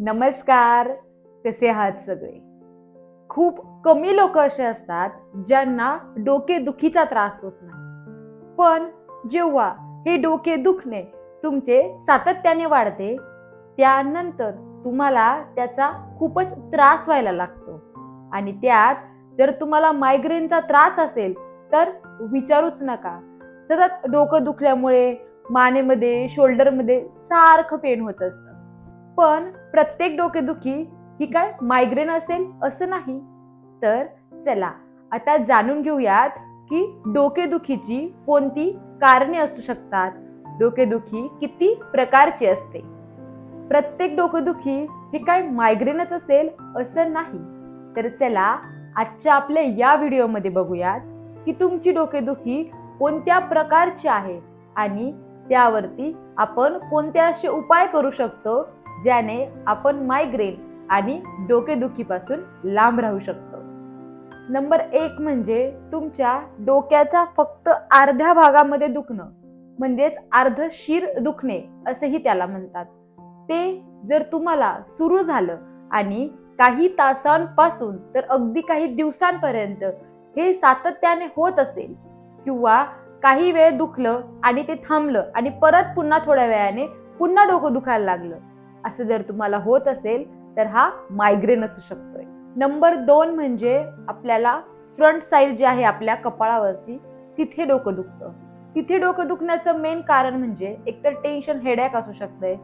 नमस्कार कसे आहात सगळे? खूप कमी लोक असे असतात ज्यांना डोकेदुखीचा त्रास होत नाही. पण जेव्हा हे डोके दुखणे तुमचे सातत्याने वाढते त्यानंतर तुम्हाला त्याचा खूपच त्रास व्हायला लागतो. आणि त्यात जर तुम्हाला मायग्रेनचा त्रास असेल तर विचारूच नका. सतत डोकं दुखल्यामुळे मानेमध्ये शोल्डरमध्ये सारखं पेन होत असतं. पण प्रत्येक डोकेदुखी ही काय मायग्रेन असेल असं नाही. तर चला आता जाणून घेऊयात की डोकेदुखीची कोणती कारणे असू शकतात. डोकेदुखी किती प्रकारची असते? प्रत्येक डोकेदुखी हे काय मायग्रेनच असेल असं नाही. तर चला आजच्या आपल्या या व्हिडिओमध्ये बघूयात की तुमची डोकेदुखी कोणत्या प्रकारची आहे आणि त्यावरती आपण कोणते असे उपाय करू शकतो ज्याने आपण मायग्रेन आणि डोकेदुखीपासून लांब राहू शकतो. नंबर एक म्हणजे तुमच्या डोक्याचा फक्त अर्ध्या भागामध्ये दुखणं म्हणजेच अर्ध शिर दुखणे असेही त्याला म्हणतात. ते जर तुम्हाला सुरू झालं आणि काही तासांपासून तर अगदी काही दिवसांपर्यंत हे सातत्याने होत असेल किंवा काही वेळ दुखलं आणि ते थांबलं आणि परत पुन्हा थोड्या वेळाने पुन्हा डोकं दुखायला लागलं असं जर तुम्हाला होत असेल तर हा मायग्रेन असू शकतोय. नंबर दोन म्हणजे आपल्याला फ्रंट साईड जी आहे आपल्या कपाळावरची तिथे डोकं दुखतं. तिथे डोकं दुखण्याचं मेन कारण म्हणजे एकतर टेन्शन हेडॅक असू शकतंय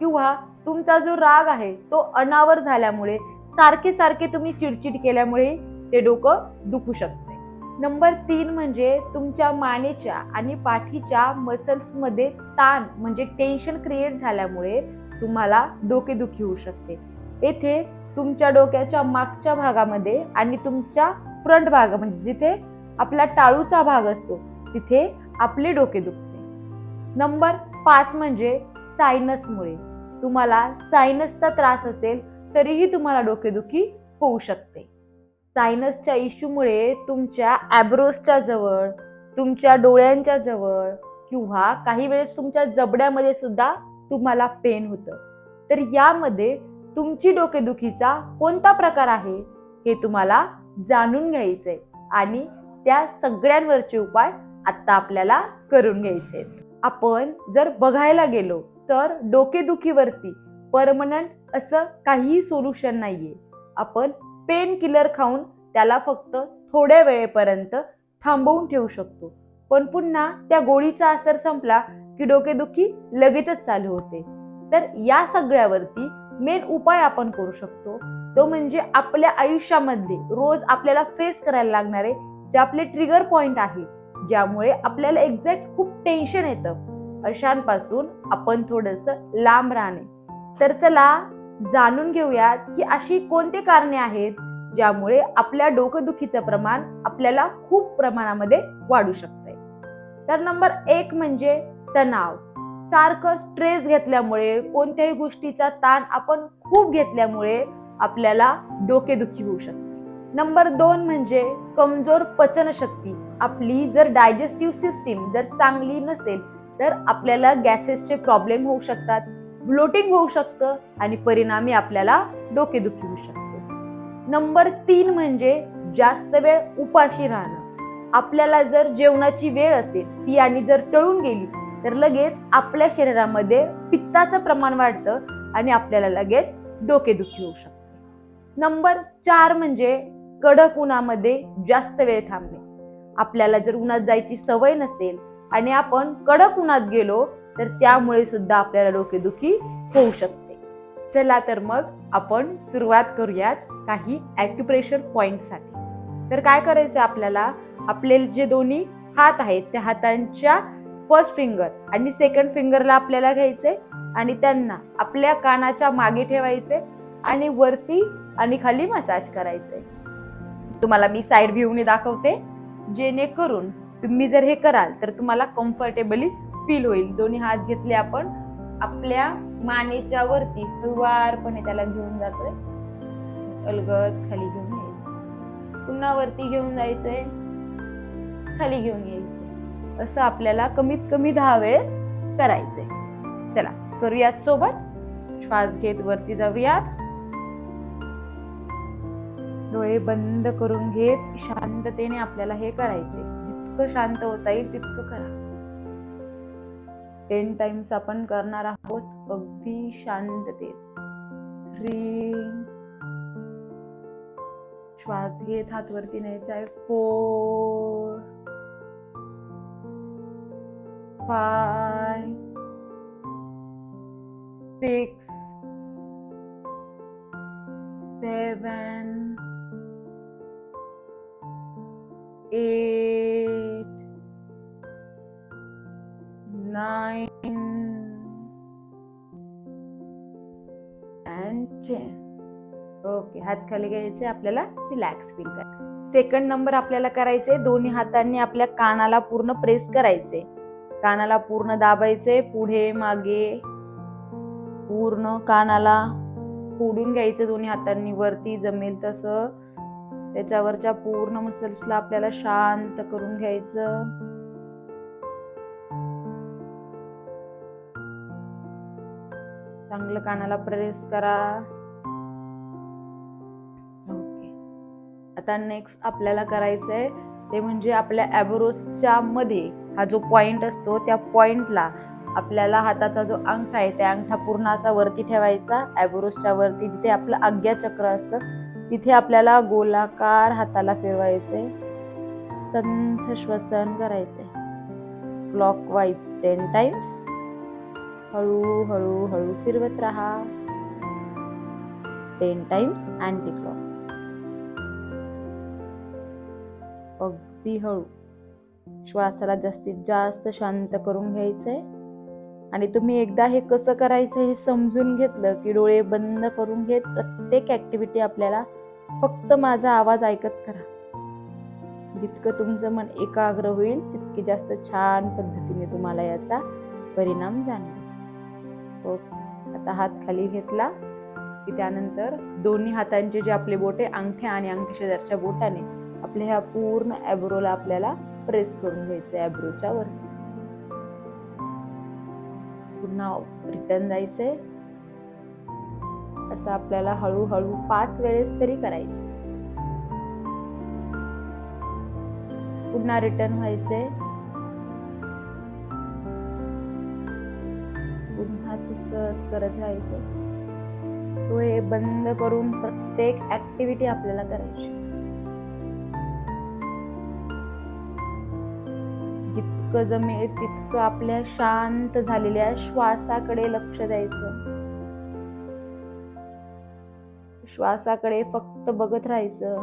किंवा तुमचा जो राग आहे तो अनावर झाल्यामुळे सारखे सारखे तुम्ही चिडचिड केल्यामुळे ते डोकं दुखू शकते नंबर तीन म्हणजे तुमच्या मानेच्या आणि पाठीच्या मसल्समध्ये ताण म्हणजे टेन्शन क्रिएट झाल्यामुळे तुम्हाला डोकेदुखी होऊ शकते. येथे तुमच्या डोक्याच्या मागच्या भागामध्ये आणि तुमच्या फ्रंट भागामध्ये म्हणजे जिथे आपला टाळूचा भाग असतो तिथे आपले डोके दुखते. नंबर पाच म्हणजे सायनसमुळे तुम्हाला सायनसचा त्रास असेल तरीही तुम्हाला डोकेदुखी होऊ शकते. सायनसच्या इश्यूमुळे तुमच्या ॲब्रोसच्या जवळ तुमच्या डोळ्यांच्या जवळ किंवा काही वेळेस तुमच्या जबड्यामध्ये सुद्धा तुम्हाला पेन होतं. तर यामध्ये तुमची डोकेदुखीचा कोणता प्रकार आहे हे तुम्हाला जाणून घ्यायचंय आणि त्या सगळ्यांवरचे उपाय आता आपल्याला करून घ्यायचे आपण जर बघायला गेलो तर डोकेदुखीवरती परमनंट असं काहीही सोल्युशन नाहीये. आपण पेन किलर खाऊन त्याला फक्त थोड्या वेळेपर्यंत थांबवून ठेवू शकतो. पण पुन्हा त्या गोळीचा असर संपला की डोकेदुखी लगेचच चालू होते. तर या सगळ्यावरती मेन उपाय आपण करू शकतो. तो म्हणजे आपल्या आयुष्यामध्ये रोज आपल्याला फेस करायला लागणारे जे आपले ट्रिगर पॉइंट आहे ज्यामुळे आपल्याला एक्झॅक्ट खूप टेन्शन येतं. अशांपासून आपण थोडस लांब राहणे. तर चला जाणून घेऊयात की अशी कोणती कारणे आहेत ज्यामुळे आपल्या डोकंदुखीचं प्रमाण आपल्याला खूप प्रमाणामध्ये वाढू शकते तर नंबर एक म्हणजे तणाव. सारखं स्ट्रेस घेतल्यामुळे कोणत्याही गोष्टीचा ताण आपण खूप घेतल्यामुळे आपल्याला डोकेदुखी होऊ शकते. नंबर दोन म्हणजे कमजोर पचनशक्ती. आपली जर डायजेस्टिव्ह सिस्टीम जर चांगली नसेल तर आपल्याला गॅसेसचे प्रॉब्लेम होऊ शकतात ब्लोटिंग होऊ शकतं आणि परिणामी आपल्याला डोकेदुखी होऊ शकते. नंबर तीन म्हणजे जास्त वेळ उपाशी राहणं. आपल्याला जर जेवणाची वेळ असेल ती आणि जर टळून गेली तर लगेच आपल्या शरीरामध्ये पित्ताचं प्रमाण वाढतं आणि आपल्याला लगेच डोकेदुखी होऊ शकते. नंबर चार म्हणजे कडक उन्हामध्ये जास्त वेळ थांबणे. आपल्याला जर उन्हात जायची सवय नसेल आणि आपण कडक उन्हात गेलो तर त्यामुळे सुद्धा आपल्याला डोकेदुखी होऊ शकते. चला तर मग आपण सुरुवात करूयात काही ॲक्युप्रेशर पॉईंटसाठी तर काय करायचं आपल्याला? आपले जे दोन्ही हात आहेत त्या हातांच्या फर्स्ट फिंगर आणि सेकंड फिंगरला आपल्याला घ्यायचे आणि त्यांना आपल्या कानाच्या मागे ठेवायचे आणि वरती आणि खाली मसाज करायचे तुम्हाला मी साईड व्ह्यूने दाखवते. जेणेकरून तुम्ही जर हे कराल तर तुम्हाला कम्फर्टेबली फील होईल. दोन्ही हात घेतले आपण आपल्या मानेच्या वरती हळुवारपणे त्याला घेऊन जातोय. अलगद खाली घेऊन यायचं पुन्हा वरती घेऊन जायचंय. खाली घेऊन यायचं असं आपल्याला कमीत कमी दहा वेळेस करायचंय. चला करूयात सोबत. श्वास घेत वरती जाऊयात. डोळे बंद करून घेत शांततेने आपल्याला हे करायचे जितकं शांत होता येईल तितकं करा. टेन टाइम्स आपण करणार आहोत अगदी शांततेत. श्वास घेत हात वरती न्यायचा आहे. Four five six seven eight, nine, and ten. Okay हात खाली घ्यायचे आपल्याला रिलॅक्स फील करायचं सेकंड नंबर आपल्याला करायचे दोन्ही हातांनी आपल्या कानाला पूर्ण प्रेस करायचे कानाला पूर्ण दाबायचे पुढे मागे पूर्ण कानाला फोडून घ्यायचं दोन्ही हातांनी वरती जमेल तसं. त्याच्यावरच्या पूर्ण मसल्सला आपल्याला शांत करून घ्यायचं. चांगलं कानाला प्रेस करा. ओके आता नेक्स्ट आपल्याला करायचंय ते म्हणजे आपल्या ॲबरोसच्या मध्ये हा जो पॉइंट असतो त्या पॉइंटला आपल्याला हाताचा जो अंगठा आहे त्या अंगठा पूर्ण असा वरती ठेवायचा. ॲबोरोसच्या वरती जिथे आपलं आज्ञा चक्र असतं तिथे आपल्याला गोलाकार हाताला फिरवायचे. संथ श्वसन करायचे. क्लॉकवाईज टेन टाइम्स हळू हळू हळू फिरवत राहा. टेन टाइम्स अँटी क्लॉक अगदी हळू. श्वासाला जास्तीत जास्त शांत करून घ्यायचंय. आणि तुम्ही एकदा हे कसं करायचं हे समजून घेतलं की डोळे बंद करून घेत प्रत्येक ऍक्टिव्हिटी आपल्याला फक्त माझा आवाज ऐकत करा. जितकं तुमचं मन एकाग्र होईल तितकी जास्त छान पद्धतीने तुम्हाला याचा परिणाम जाणवेल. ओके आता हात खाली घेतला की त्यानंतर दोन्ही हातांचे जे आपले बोटे अंगठे आणि अंगठी शेजारच्या बोटाने आपल्या ह्या पूर्ण ॲब्रोला आपल्याला प्रेस करून घ्यायचं ॲब्रोच्या वरती. पुन्हा रिटर्न जायचंय असं आपल्याला हळूहळू पाच वेळेस तरी करायचं पुन्हा रिटर्न व्हायचंय. पुन्हा तसंच करत राहायचं. डोळे बंद करून प्रत्येक ऍक्टिव्हिटी आपल्याला करायची. जितकं जमेल तितकं आपल्या शांत झालेल्या श्वासाकडे लक्ष द्यायचं. श्वासाकडे फक्त बघत राहायचं.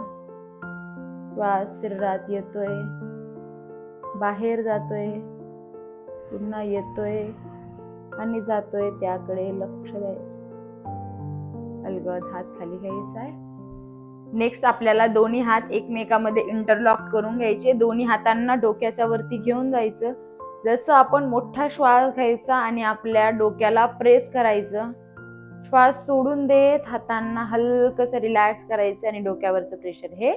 श्वास शरीरात येतोय. बाहेर जातोय. पुन्हा येतोय आणि जातोय त्याकडे लक्ष द्यायचं. अलगद हात खाली घ्यायचा आहे. नेक्स्ट आपल्याला दोन्ही हात एकमेकामध्ये इंटरलॉक करून घ्यायचे. दोन्ही हातांना डोक्याच्या वरती घेऊन जायचं. जसं आपण मोठा श्वास घ्यायचा आणि आपल्या डोक्याला प्रेस करायचं. श्वास सोडून देत हातांना हलकस रिलॅक्स करायचं आणि डोक्यावरचं प्रेशर हे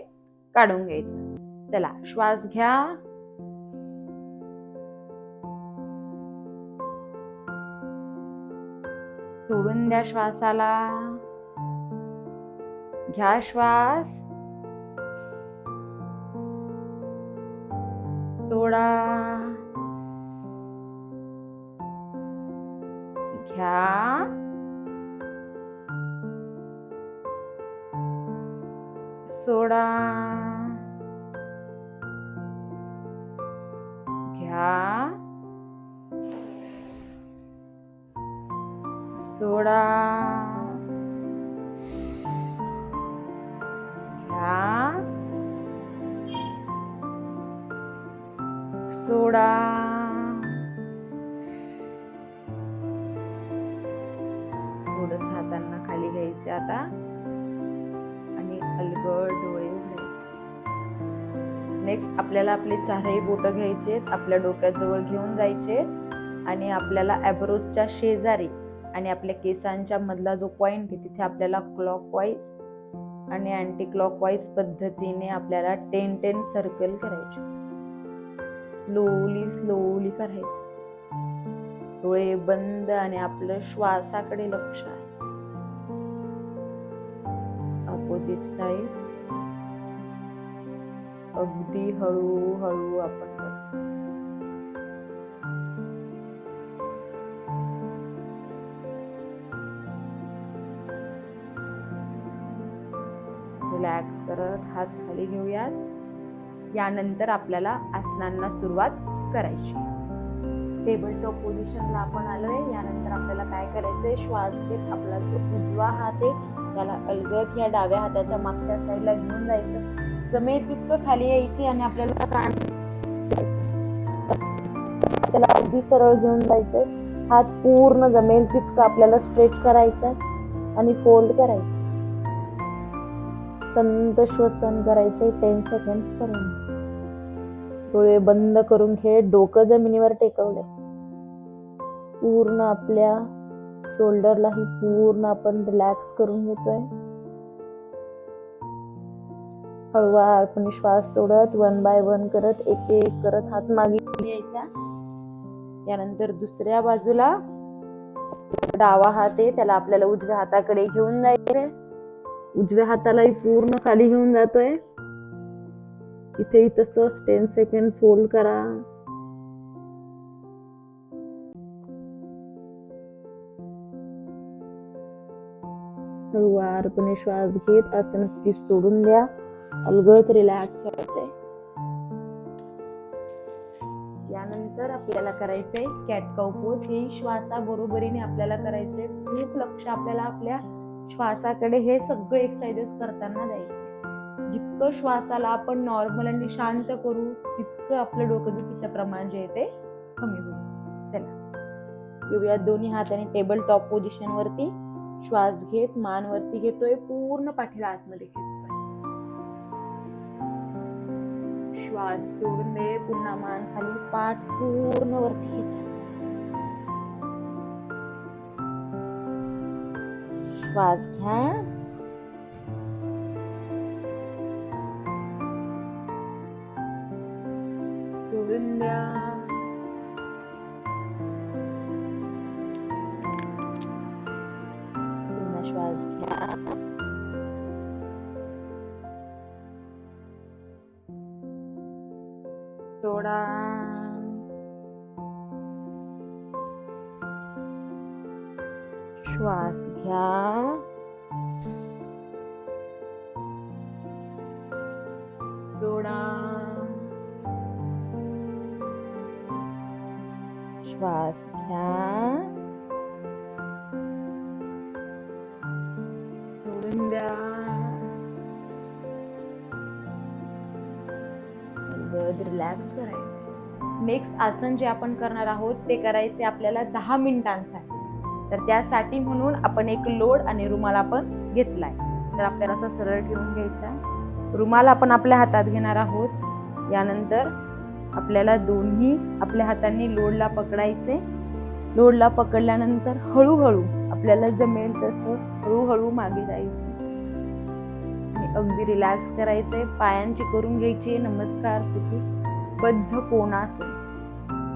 काढून घ्यायचं. चला श्वास घ्या. सोडून द्या श्वासाला. घ्या श्वास. सोडा घ्या. सोडा. आता आणि अलगड डोळे उघडायचे. नेक्स्ट आपल्याला आपले चारही बोट घ्यायचे आपल्या डोक्याजवळ घेऊन जायचे आणि आपल्याला ॲब्रोजच्या शेजारी आणि आपल्या केसांच्या मधला जो पॉईंट आहे तिथे आपल्याला क्लॉक वाईज आणि अँटी क्लॉक वाईज पद्धतीने आपल्याला टेन टेन सर्कल करायचे. स्लोली स्लोली करायचं. डोळे बंद आणि आपलं श्वासाकडे लक्ष आहे. अपोजिट साइड अगदी हळूहळू आपण करतो रिलॅक्स करत हात खाली घेऊयात. यानंतर आपल्याला आसनांना सुरुवात करायची. टेबल टॉप पोझिशनला आपण आलोय. यानंतर आपल्याला काय करायचंय? श्वास घेत आपला जो उजवा हात आहे त्याला अलगद या डाव्या हाताच्या मागच्या साईडला घेऊन जायचं. जमेल तितकं खाली यायची आणि आपल्याला कान त्याला अगदी सरळ घेऊन जायचंय. हात पूर्ण जमेल तितकं आपल्याला स्ट्रेट करायचं आणि फोल्ड करायचं संत श्वसन करायचंय टेन सेकंड पर्यंत. डोळे बंद करून घे डोकं जमिनीवर टेकवलंय. पूर्ण आपल्या शोल्डरलाही पूर्ण आपण रिलॅक्स करून घेतोय. हळूवारपणे श्वास सोडत वन बाय वन करत एक एक करत हात मागे घ्यायचा. यानंतर दुसऱ्या बाजूला डावा हात आहे त्याला आपल्याला उजव्या हाताकडे घेऊन जायचंय. उजव्या हातालाही पूर्ण खाली घेऊन जातोय. इथेही तसंच टेन सेकंड होल्ड करा. हळूवारपणे श्वास घेत आसन ती सोडून द्या. अलगद रिलॅक्स व्हायचंय यानंतर आपल्याला करायचंय कॅट काऊ पोज हे श्वासा बरोबरीने आपल्याला करायचंय. खूप लक्ष आपल्याला आपल्या श्वासाकडे हे सगळे एक्सरसाइजेस करताना द्यायचे. जितकं श्वासाला आपण नॉर्मल आणि शांत करू तितकं आपलं डोकंदुखीचं प्रमाण जे आहे ते कमी होईल. चला. येऊया दोन्ही हाताने टेबल टॉप पोझिशन वरती. श्वास घेत मान वरती घेतोय पूर्ण पाठीला आतमध्ये खेचतोय. श्वास सोडून दे पुन्हा मान खाली पाठ पूर्ण वरती खेचा श्वास घ्या. सोडून द्या. सोडा श्वास घ्या. रिलॅक्स करायचं. नेक्स्ट आसन जे आपण करणार आहोत ते करायचे आपल्याला दहा मिनिटांसाठी. तर त्यासाठी म्हणून आपण एक लोड आणि रुमाल आपण घेतलाय. तर आपल्याला असं सरळ ठेवून घ्यायचा रुमाल आपण आपल्या हातात घेणार आहोत. यानंतर आपल्याला दोन्ही आपल्या हातांनी लोडला पकडायचे. लोडला पकडल्यानंतर हळूहळू आपल्याला जमेल तसं हळूहळू मागे जायचं. अगदी रिलॅक्स करायचं आहे पायांची करून घ्यायची नमस्कार स्थिती बद्ध कोणासन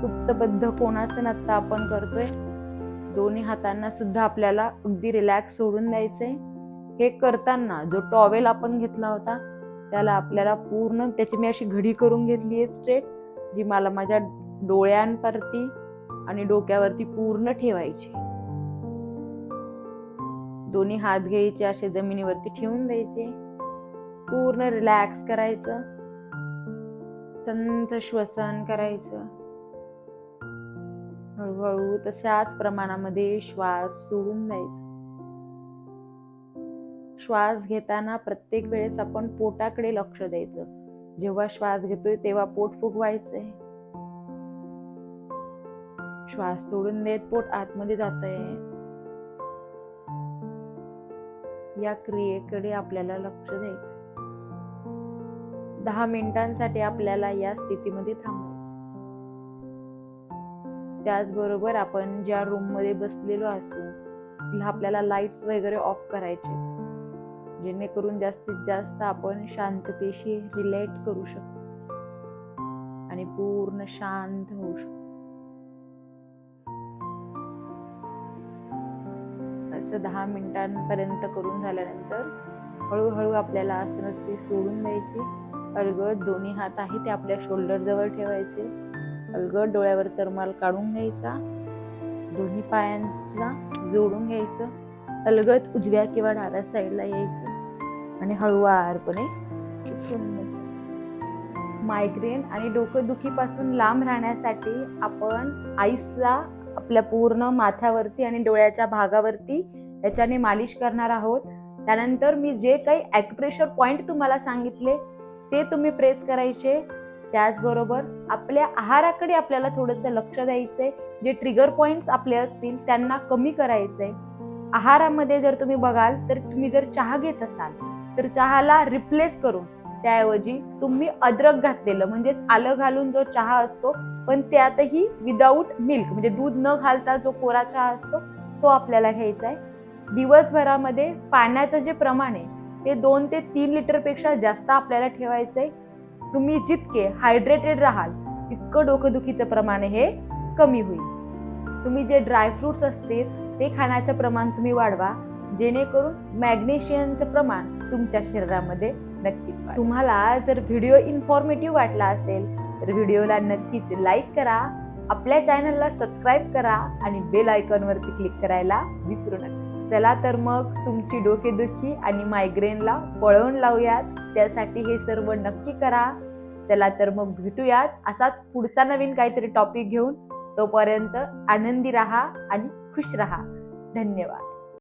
सुप्तबद्ध कोणासन आत्ता आपण करतोय? दोन्ही हातांना सुद्धा आपल्याला अगदी रिलॅक्स सोडून द्यायचंय. हे करताना जो टॉवेल आपण घेतला होता त्याला आपल्याला पूर्ण त्याची मी अशी घडी करून घेतली आहे स्ट्रेट जी मला माझ्या डोळ्यांवरती आणि डोक्यावरती पूर्ण ठेवायची दोन्ही हात घ्यायचे असे जमिनीवरती ठेवून द्यायचे. पूर्ण रिलॅक्स करायचं. संत श्वसन करायचं. हळूहळू तशाच प्रमाणामध्ये श्वास सोडून द्यायचा. श्वास घेताना प्रत्येक वेळेस आपण पोटाकडे लक्ष द्यायचं. जेव्हा श्वास घेतोय तेव्हा पोट फुगवायचंय. श्वास सोडून देत पोट आतमध्ये जात या क्रियेकडे आपल्याला लक्ष द्यायचं दहा मिनिटांसाठी आपल्याला या स्थितीमध्ये थांबायचं त्याचबरोबर आपण ज्या रूममध्ये बसलेलो असू आपल्याला लाईट्स वगैरे ऑफ करायचे. जेणेकरून जास्तीत जास्त आपण शांततेशी रिलेट करू शकतो. आणि पूर्ण शांत होऊ शकतो. असं दहा मिनिटांपर्यंत करून झाल्यानंतर हळूहळू आपल्याला आसनस्थिती सोडून द्यायची. अलगद दोन्ही हात आहे ते आपल्या शोल्डर जवळ ठेवायचे. अलगद डोळ्यावर तरमाल काढून घ्यायचा. दोन्ही पायांचा जोडून घ्यायचं. अलगद उजव्या किंवा डाव्या साईडला यायचं. आणि हळूवारपणे मायग्रेन आणि डोकंदुखीपासून लांब राहण्यासाठी आपण आईसला आपल्या पूर्ण माथ्यावरती आणि डोळ्याच्या भागावरती याच्याने मालिश करणार आहोत. त्यानंतर मी जे काही ॲक्युप्रेशर पॉईंट तुम्हाला सांगितले ते तुम्ही प्रेस करायचे. त्याचबरोबर आपल्या आहाराकडे आपल्याला थोडंसं लक्ष द्यायचंय. जे ट्रिगर पॉइंट्स आपले असतील त्यांना कमी करायचंय. आहारामध्ये जर तुम्ही बघाल तर तुम्ही जर चहा घेत असाल तर चहाला रिप्लेस करून त्याऐवजी तुम्ही अद्रक घातलेलं म्हणजेच आलं घालून जो चहा असतो पण त्यातही विदाऊट मिल्क म्हणजे दूध न घालता जो कोरा चहा असतो तो आपल्याला घ्यायचा आहे दिवसभरामध्ये पाण्याचं जे प्रमाण आहे हे दोन ते तीन लिटरपेक्षा जास्त आपल्याला ठेवायचं आहे तुम्ही जितके हायड्रेटेड राहाल तितकं डोकेदुखीचं प्रमाण हे कमी होईल. तुम्ही जे ड्रायफ्रुट्स असतील ते खाण्याचं प्रमाण तुम्ही वाढवा. जेणेकरून मॅग्नेशियमचं प्रमाण तुमच्या शरीरामध्ये नक्कीच तुम्हाला जर व्हिडिओ इन्फॉर्मेटिव्ह वाटला असेल तर व्हिडिओला नक्कीच लाईक करा. आपल्या चॅनलला सबस्क्राईब करा आणि बेल आयकॉनवरती क्लिक करायला विसरू नका. चला तर मग तुमची डोकेदुखी आणि मायग्रेनला पळवून लावूयात. त्यासाठी हे सर्व नक्की करा. चला तर मग भेटूयात. असाच पुढचा नवीन काहीतरी टॉपिक घेऊन. तोपर्यंत आनंदी राहा आणि खुश राहा. धन्यवाद.